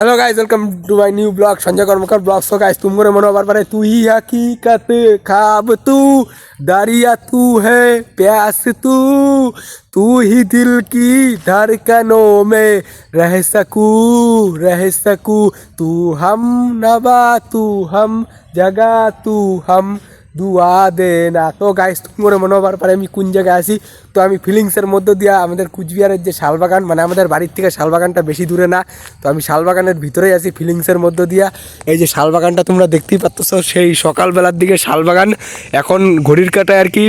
Hello guys welcome to my new blog Sanjay Karmakar blog so guys तुम गोरे मनोबर पर तू ही हकीकत खाब तू, दरिया तू है, प्यास तू तू ही दिल की धड़कनों में रह सकूँ रह सकूँ। तू हम नवा, तू हम जगा, तू हम দুয়া দে না। তো গাইস তুমি করে মনে হবার পরে আমি কোন জায়গায় আছি? তো আমি ফিলিংসের মধ্য দিয়ে আমাদের কুচবিহারের যে শালবাগান মানে আমাদের বাড়ির থেকে শালবাগানটা বেশি দূরে না, তো আমি শালবাগানের ভিতরেই আছি ফিলিংসের মধ্য দিয়া। এই যে শালবাগানটা তোমরা দেখতেই পাচ্ছ সেই সকালবেলার দিকে শালবাগান, এখন ঘড়ির কাটায় আর কি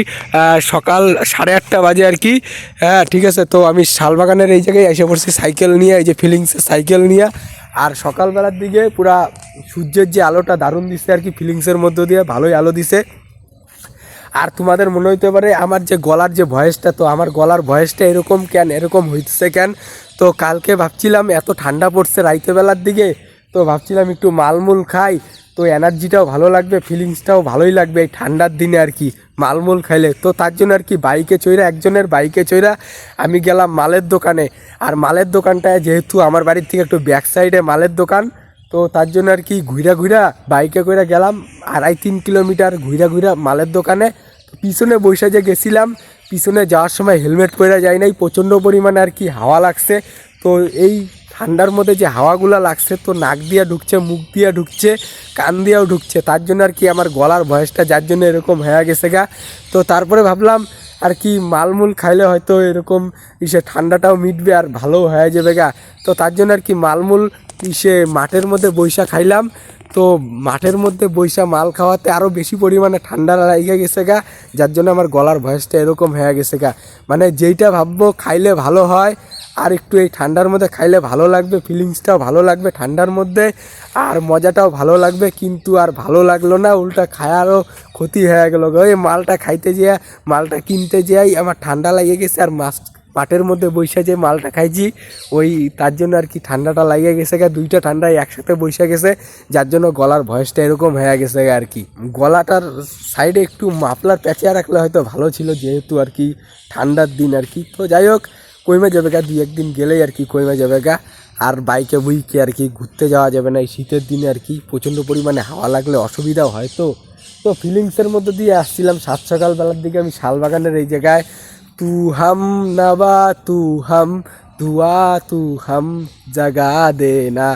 সকাল সাড়ে আটটা বাজে আর কি। হ্যাঁ ঠিক আছে, তো আমি শালবাগানের এই জায়গায় এসে পড়ছি, সাইকেল নিয়ে, এই যে ফিলিংসের সাইকেল নিয়ে। আর সকালবেলার দিকে পুরা সূর্যের যে আলোটা দারুণ দিচ্ছে আর কি ফিলিংসের মধ্য দিয়ে ভালোই আলো দিছে। আর তোমাদের মনে হইতে পারে আমার যে গলার যে ভয়েসটা, তো আমার গলার ভয়েসটা এরকম কেন, এরকম হইতেছে কেন? তো কালকে ভাবছিলাম এত ঠান্ডা পড়ছে রাইতে বেলার দিকে, তো ভাবছিলাম একটু মালমূল খাই। তো এনার্জিটাও ভালো লাগবে ফিলিংসটাও ভালোই লাগবে এই ঠান্ডার দিনে আর কি, মালমূল খাইলে। তো তার জন্য আর কি বাইকে চইরা, একজনের বাইকে চইরা আমি গেলাম মালের দোকানে। আর মালের দোকানটায় যেহেতু আমার বাড়ির থেকে একটু ব্যাক সাইডে মালের দোকান তো তার জন্য আর কি ঘুরা ঘুরা বাইকে করে গেলাম, আড়াই তিন কিলোমিটার ঘুরা ঘুরা মালের দোকানে। পিছনে বসে যে গেছিলাম, পিছনে যাওয়ার সময় হেলমেট পরে যাই নাই, প্রচণ্ড পরিমাণে আর কি হাওয়া লাগছে। তো এই ঠান্ডার মধ্যে যে হাওয়াগুলো লাগছে, তো নাক দিয়া ঢুকছে, মুখ দিয়া ঢুকছে, কান দিয়াও ঢুকছে। তার জন্য আর কি আমার গলার ভয়েসটা যার জন্য এরকম হয়ে গেছে গা। তো তারপরে ভাবলাম আর কি মালমূল খাইলে হয়তো এরকম, ইসে ঠান্ডাটাও মিটবে আর ভালো হয়ে যাবে গা। তো তার জন্য আর কি মালমূল ইসে মাঠের মধ্যে বৈশা খাইলাম। তো মাঠের মধ্যে বৈশা মাল খাওয়াতে আরও বেশি পরিমাণে ঠান্ডা লেগে গেছে গা, যার জন্য আমার গলার ভয়েসটা এরকম হয়ে গেছে গা। মানে যেইটা ভাববো খাইলে ভালো হয়, আর একটু এই ঠান্ডার মধ্যে খাইলে ভালো লাগবে ফিলিংসটাও ভালো লাগবে ঠান্ডার মধ্যে, আর মজাটাও ভালো লাগবে, কিন্তু আর ভালো লাগল না, উল্টা খায়ারও ক্ষতি হয়ে গেলো গো। এই মালটা খাইতে যেয়ে, মালটা কিনতে যেয়াই আমার ঠান্ডা লেগে গেছে, আর মাছ মাঠের মধ্যে বৈশা যে মালটা খাইছি, ওই তার জন্য আর কি ঠান্ডাটা লাগিয়ে গেছে গা, দুইটা ঠান্ডায় একসাথে বৈশা গেছে, যার জন্য গলার ভয়েসটা এরকম হয়ে গেছে গা আর কি। গলাটার সাইডে একটু মাফলার প্যাঁচিয়া রাখলে হয়তো ভালো ছিল, যেহেতু আর কি ঠান্ডার দিন আর কি। তো যাই হোক, কইমা যাবে গা, দুই একদিন গেলেই আর কি কইমা যাবে গা। আর বাইকে বুইকে আর কি ঘুরতে যাওয়া যাবে না, এই শীতের দিনে আর কি প্রচণ্ড পরিমাণে হাওয়া লাগলে অসুবিধাও হয় তো। তো ফিলিংসের মধ্যে দিয়ে আসছিলাম, সাত সকালবেলার দিকে আমি শালবাগানের এই জায়গায় তু হাম নাবা তু হাম দুয়া তু হাম দেনা